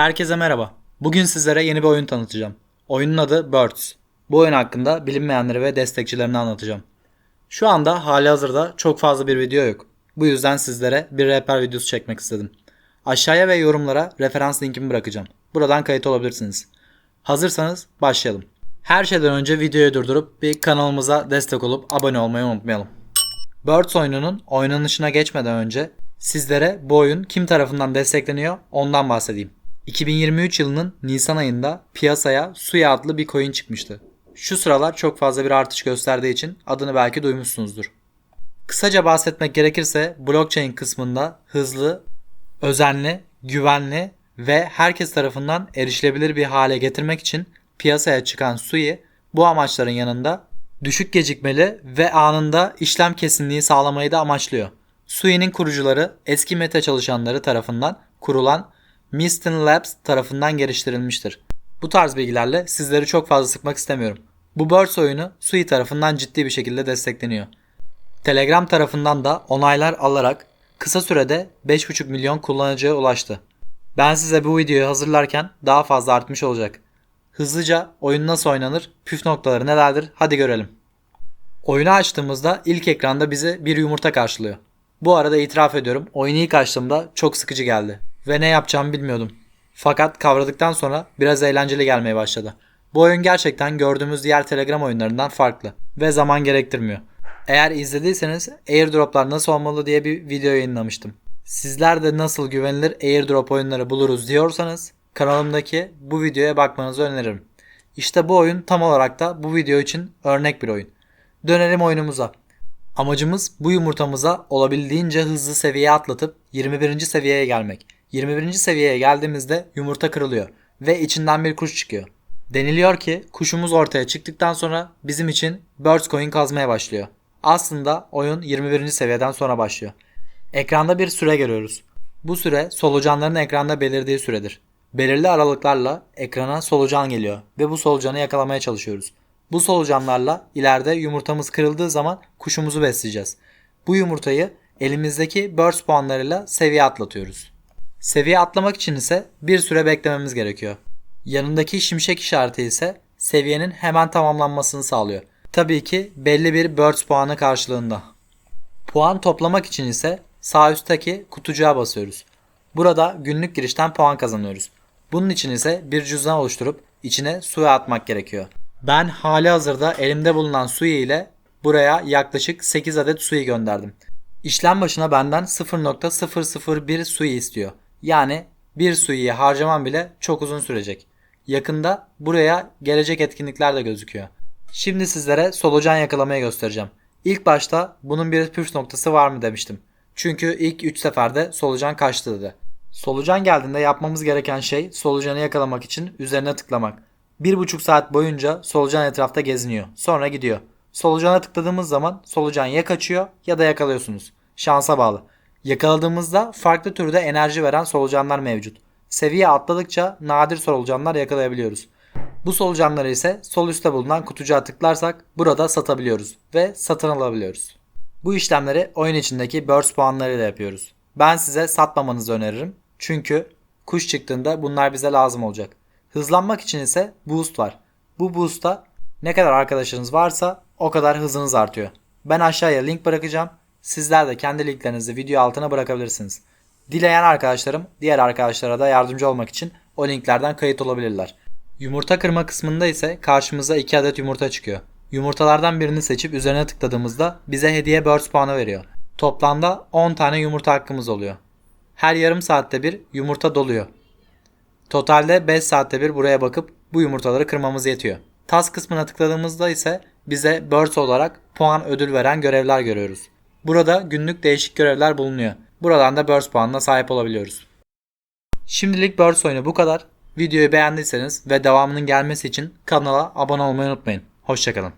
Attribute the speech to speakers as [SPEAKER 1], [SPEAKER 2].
[SPEAKER 1] Herkese merhaba. Bugün sizlere yeni bir oyun tanıtacağım. Oyunun adı Birds. Bu oyun hakkında bilinmeyenleri ve destekçilerini anlatacağım. Şu anda hali hazırda çok fazla bir video yok. Bu yüzden sizlere bir rehber videosu çekmek istedim. Aşağıya ve yorumlara referans linkimi bırakacağım. Buradan kayıt olabilirsiniz. Hazırsanız başlayalım. Her şeyden önce videoyu durdurup bir kanalımıza destek olup abone olmayı unutmayalım. Birds oyununun oynanışına geçmeden önce sizlere bu oyun kim tarafından destekleniyor ondan bahsedeyim. 2023 yılının Nisan ayında piyasaya Suya adlı bir coin çıkmıştı. Şu sıralar çok fazla bir artış gösterdiği için adını belki duymuşsunuzdur. Kısaca bahsetmek gerekirse blockchain kısmında hızlı, özenli, güvenli ve herkes tarafından erişilebilir bir hale getirmek için piyasaya çıkan Sui bu amaçların yanında düşük gecikmeli ve anında işlem kesinliği sağlamayı da amaçlıyor. Sui'nin kurucuları eski meta çalışanları tarafından kurulan Mistin Labs tarafından geliştirilmiştir. Bu tarz bilgilerle sizleri çok fazla sıkmak istemiyorum. Bu Birds oyunu Sui tarafından ciddi bir şekilde destekleniyor. Telegram tarafından da onaylar alarak kısa sürede 5,5 milyon kullanıcıya ulaştı. Ben size bu videoyu hazırlarken daha fazla artmış olacak. Hızlıca oyun nasıl oynanır, püf noktaları nelerdir hadi görelim. Oyunu açtığımızda ilk ekranda bizi bir yumurta karşılıyor. Bu arada itiraf ediyorum oyunu ilk açtığımda çok sıkıcı geldi ve ne yapacağımı bilmiyordum. Fakat kavradıktan sonra biraz eğlenceli gelmeye başladı. Bu oyun gerçekten gördüğümüz diğer Telegram oyunlarından farklı ve zaman gerektirmiyor. Eğer izlediyseniz airdroplar nasıl olmalı diye bir video yayınlamıştım. Sizler de nasıl güvenilir airdrop oyunları buluruz diyorsanız kanalımdaki bu videoya bakmanızı öneririm. İşte bu oyun tam olarak da bu video için örnek bir oyun. Dönelim oyunumuza. Amacımız bu yumurtamıza olabildiğince hızlı seviyeye atlatıp 21. seviyeye gelmek. 21. seviyeye geldiğimizde yumurta kırılıyor ve içinden bir kuş çıkıyor. Deniliyor ki kuşumuz ortaya çıktıktan sonra bizim için Birds Coin kazmaya başlıyor. Aslında oyun 21. seviyeden sonra başlıyor. Ekranda bir süre görüyoruz. Bu süre solucanların ekranda belirdiği süredir. Belirli aralıklarla ekrana solucan geliyor ve bu solucanı yakalamaya çalışıyoruz. Bu solucanlarla ileride yumurtamız kırıldığı zaman kuşumuzu besleyeceğiz. Bu yumurtayı elimizdeki burst puanlarıyla seviye atlatıyoruz. Seviye atlamak için ise bir süre beklememiz gerekiyor. Yanındaki şimşek işareti ise seviyenin hemen tamamlanmasını sağlıyor. Tabii ki belli bir burst puanı karşılığında. Puan toplamak için ise sağ üstteki kutucuğa basıyoruz. Burada günlük girişten puan kazanıyoruz. Bunun için ise bir cüzdan oluşturup içine suya atmak gerekiyor. Ben hali hazırda elimde bulunan suyu ile buraya yaklaşık 8 adet suyu gönderdim. İşlem başına benden 0.001 suyu istiyor. Yani bir suyu harcamam bile çok uzun sürecek. Yakında buraya gelecek etkinlikler de gözüküyor. Şimdi sizlere solucan yakalamayı göstereceğim. İlk başta bunun bir püf noktası var mı demiştim. Çünkü ilk 3 seferde solucan kaçtı dedi. Solucan geldiğinde yapmamız gereken şey solucanı yakalamak için üzerine tıklamak. 1,5 saat boyunca solucan etrafta geziniyor. Sonra gidiyor. Solucana tıkladığımız zaman solucan ya kaçıyor ya da yakalıyorsunuz. Şansa bağlı. Yakaladığımızda farklı türde enerji veren solucanlar mevcut. Seviye atladıkça nadir solucanlar yakalayabiliyoruz. Bu solucanları ise sol üstte bulunan kutucuğa tıklarsak burada satabiliyoruz ve satın alabiliyoruz. Bu işlemleri oyun içindeki burst puanlarıyla yapıyoruz. Ben size satmamanızı öneririm. Çünkü kuş çıktığında bunlar bize lazım olacak. Hızlanmak için ise boost var. Bu boost'ta ne kadar arkadaşınız varsa o kadar hızınız artıyor. Ben aşağıya link bırakacağım. Sizler de kendi linklerinizi video altına bırakabilirsiniz. Dileyen arkadaşlarım diğer arkadaşlara da yardımcı olmak için o linklerden kayıt olabilirler. Yumurta kırma kısmında ise karşımıza 2 adet yumurta çıkıyor. Yumurtalardan birini seçip üzerine tıkladığımızda bize hediye burst puanı veriyor. Toplamda 10 tane yumurta hakkımız oluyor. Her yarım saatte bir yumurta doluyor. Totalde 5 saatte bir buraya bakıp bu yumurtaları kırmamız yetiyor. Tas kısmına tıkladığımızda ise bize Birds olarak puan ödül veren görevler görüyoruz. Burada günlük değişik görevler bulunuyor. Buradan da Birds puanına sahip olabiliyoruz. Şimdilik Birds oyunu bu kadar. Videoyu beğendiyseniz ve devamının gelmesi için kanala abone olmayı unutmayın. Hoşçakalın.